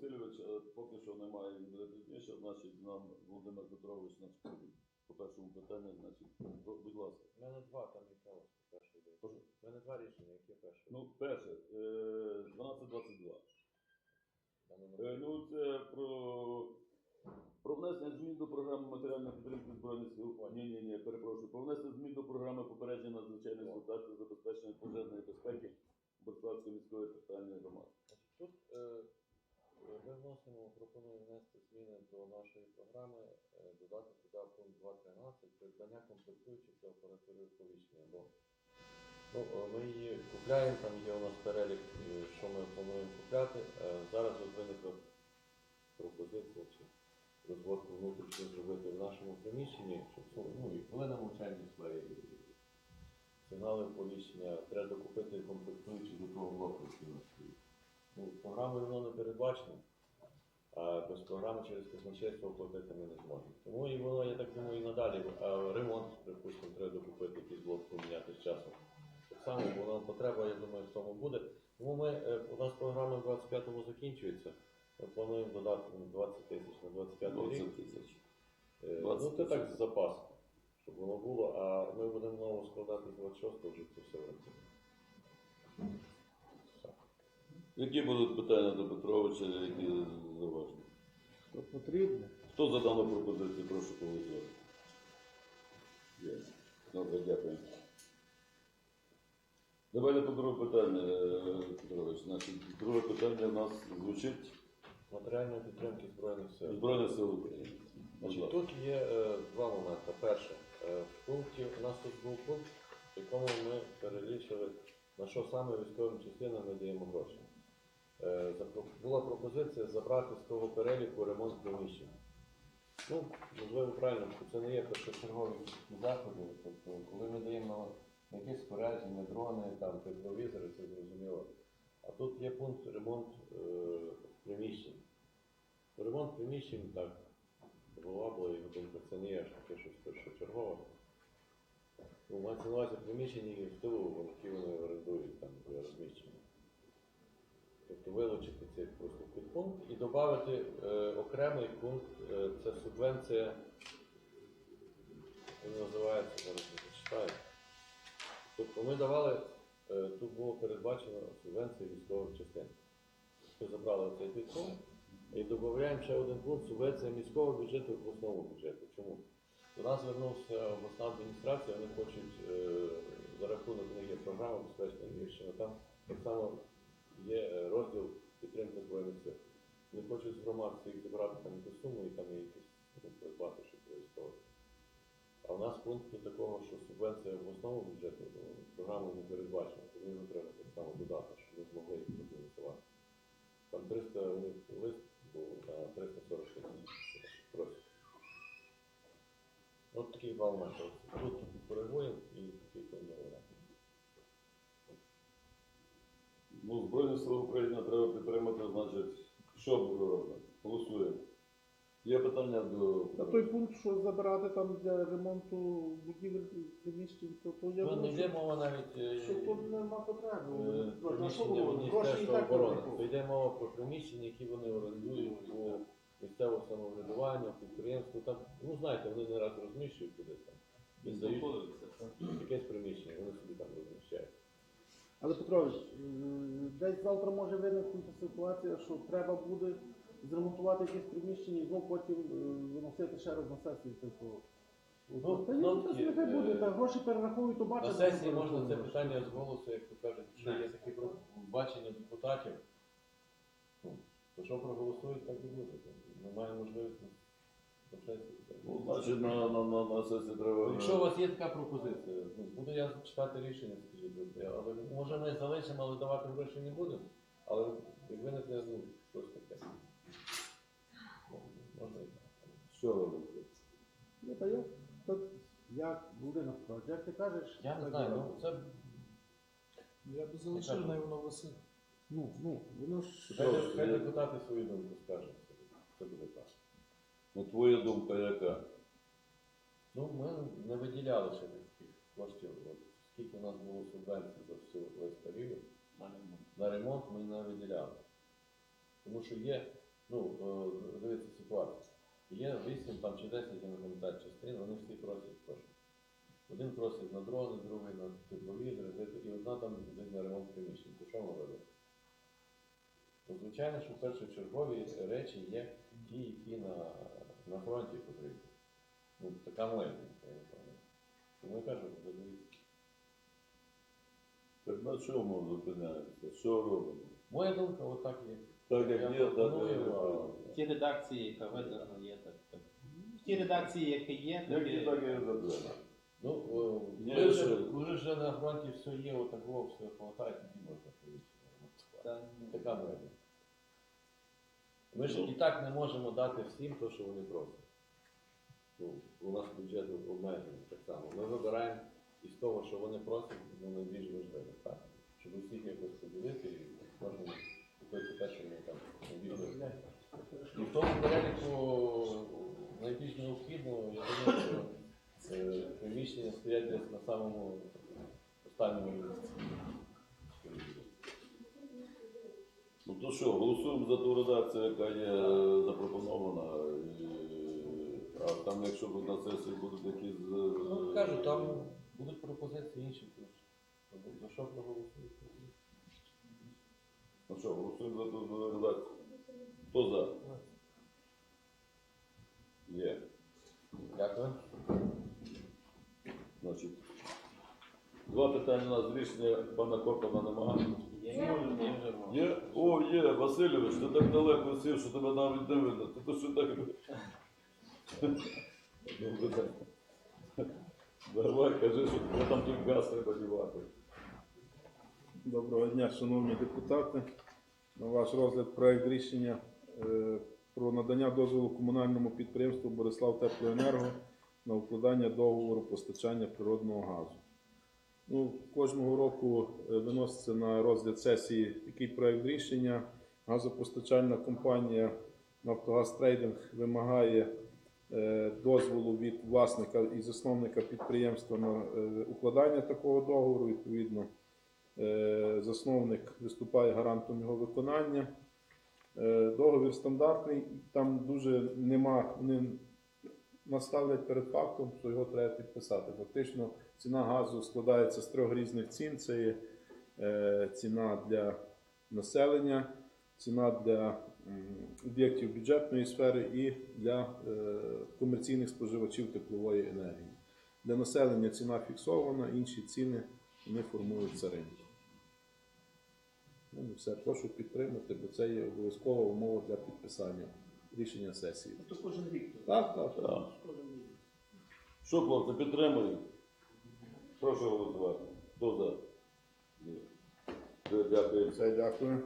Васильович, е, поки що немає, пізніше, значить нам Володимир Петрович значить, по першому питанню, значить, будь ласка. У мене два там яка ось перше йде. У мене два рішення, яке перше? Ну, перше, е, 1222. Там Е, воно- Ну, це про, про внесення змін до програми матеріальної підтримки збройних сил. Ні, ні, ні, перепрошую. Про внесення змін до програми попередження надзвичайних ситуацій забезпечення пожежної безпеки Бориславської міської територіальної громади. Тут е, ми вносимо, пропонуємо внести зміни до нашої програми, е, додати туди пункт 2.13, придбання комплектуючих для операторів оповіщення. Бо ну, е, ми її купляємо, там є у нас перелік, е, що ми плануємо купляти. Зараз от виникла пропозиція чи розводку внутрішньо зробити в нашому приміщенні, щоб ну, і коли навчання йшли, і сигнали оповіщення, треба докупити комплектуючі до того блоку, який у нас стоїть. Ну, програмою воно не передбачено, а без програми через казначейство оплатити ми не зможемо. Тому і воно, я так думаю, і надалі. А ремонт, припустимо, треба докупити якийсь блок поміняти з часом. Так само, бо воно потреба, я думаю, в тому буде. Тому ми, е, у нас програма в 25-му закінчується. Ми плануємо додати ну, 20 тисяч на 25 рік. 20 тисяч. Е, 20 ну, це так з запасу, щоб воно було, а ми будемо ново складати 26-го вже це все врахуємо. Які будуть питання до Петровича, які зауважені? Що потрібно? Хто за дану пропозицію, прошу голосувати. Є. Добре, дякую. Давайте по друге питання, е, Петрович. Значить, друге питання у нас звучить Матеріальної підтримки Збройних сил. Збройних сил України. Значить, тут є е, два моменти. Перше, е, в пункті, у нас тут був пункт, в якому ми перелічили, на що саме військовим частинам ми даємо гроші. Е, була пропозиція забрати з того переліку ремонт приміщень. Ну, можливо, правильно, що це не є першочергові заходи. Тобто, коли ми даємо якісь спорядження, дрони, там, тепловізори, це зрозуміло. А тут є пункт ремонт е, приміщень. Ремонт приміщень, так, голова була його думка, це не є таке щось першочергове. Ну, мається на увазі приміщення і в тилу, які вони орендують там для розміщення. Тобто вилучити цей просто підпункт і додати е, окремий пункт, е, це субвенція, він називається, зараз я зачитаю. Тобто ми давали, е, тут було передбачено субвенція військових частин. Ми забрали цей підпункт і додаємо ще один пункт субвенція міського бюджету в обласному бюджету. Чому? До нас звернувся обласна адміністрація, вони хочуть е, за рахунок в них є програма безпечна там так само є е, розділ підтримки збройних сил. Вони хочуть з громад всіх зібрати там якусь суму і там є якісь ну, придбати, щоб військових. А в нас пункту такого, що субвенція в основному бюджету ну, програму не передбачена, тому його треба так само додати, щоб ми змогли їх профінансувати. Там 300 у них лист був на 340 тисяч просять. От два моменти. Тут коригуємо і такий плануємо. Збройні України треба підтримати, значить, що буде робити? Голосуємо. Є питання до А той пункт, що забирати там для ремонту будівель приміщень, то, то я Ну, не думаю, йде що, мова навіть е, що тут нема потреби. е, Ну, на що приміщення воно? Гроші і Міністерства так оборони. То йде мова про приміщення, які вони орендують у місцевого самоврядування, підприємству. Там, ну знаєте, вони не раз розміщують кудись там. Віддають якесь приміщення, вони собі там розміщають. Але Петрович, десь завтра може виникнути ситуація, що треба буде зремонтувати якесь приміщення і знову потім е, виносити ще раз на сесію. Типу. Ну, та ні, ну, це нехай буде, е, та гроші перерахують, то бачать. На сесії можна це питання з голосу, як то кажуть, що є такі бачення депутатів. Ну, то що проголосують, так і буде. Немає можливості на сесії. Ну, значить, на, на, на, на сесії треба. Якщо у вас є така пропозиція, ну, буду я читати рішення, скажіть, будь ласка. але може ми залишимо, але давати гроші не будемо. Але як виникне ну, щось таке. Ну, Можна і так. Що робити? Ні, та я, так, як будинок справді, як ти кажеш, Я не так знаю, ну це Я би залишив, най воно висить. ну, ну, воно ж хай, хай депутати свою думку скажуть. Це буде так. Ну, твоя думка яка? Ну, ми не виділяли ще таких коштів. От, скільки у нас було субвенцій за всю весь період, на ремонт ми не виділяли. Тому що є ну, е, дивіться ситуацію. Є 8 там, чи 10 я не пам'ятаю частин, вони всі просять кошти. Один просить на дрони, другий на тепловізори, і одна там йде на ремонт приміщень. То що ми робимо? Ну, звичайно, що першочергові речі є ті, які на, на фронті потрібні. Ну, така моя думка, я не пам'ятаю. Тому кажу, задивіться. Так на чому зупиняємося? Що робимо? Моя думка отак є. Так як Я є, так і є. а, В тій редакції, яка видана, є так. так. В тій редакції, яка є, Як так і і- так і затвердимо. Ну, е, Ні, вже, що? коли вже на фронті все є, отаково все хватає, тоді можна повищити. та, Така моя думка. Ми ж і так не можемо дати всім те, що вони просять. Ну, у нас бюджет обмежений так само. Ми вибираємо із того, що вони просять, ну, найбільш важливе, так? Щоб усіх якось поділити і можна купити те, що вони там найбільш важливе. І в тому переліку найбільш необхідно, я думаю, що е, приміщення стоять десь на самому останньому місці. Ну що, голосуємо за ту редакцію, яка є е, запропонована. І- А там, якщо на сесії будуть якісь. е, Ну, кажу, там будуть пропозиції інші. тож За що проголосують? Ну що, голосуємо за ту редакцію. Хто за? Є. Дякую. Значить, два питання у нас з рішення пана Корпана немає. Є? О, Васильович, ти так далеко сів, що тебе навіть не видно. Ти то що. Давай, кажи, що тебе там той газ треба дівати. Доброго дня, шановні депутати. На ваш розгляд проект рішення е, про надання дозволу комунальному підприємству Борислав Теплоенерго на укладання договору постачання природного газу. Ну, кожного року е, виноситься на розгляд сесії такий проект рішення. Газопостачальна компанія Нафтогаз Трейдинг вимагає е, дозволу від власника і засновника підприємства на е, укладання такого договору. Відповідно, засновник виступає гарантом його виконання. Договір стандартний, там дуже нема, вони наставлять перед фактом, що його треба підписати. Фактично ціна газу складається з трьох різних цін: це є е, ціна для населення, ціна для об'єктів бюджетної сфери і для е, комерційних споживачів теплової енергії. Для населення ціна фіксована, інші ціни вони формуються ринку. Ну, все, прошу підтримати, бо це є обов'язкова умова для підписання рішення сесії. То кожен рік. Так, так. Так. Що, хлопці, підтримуємо? Прошу голосувати. Хто за? Дякую. Все, дякую.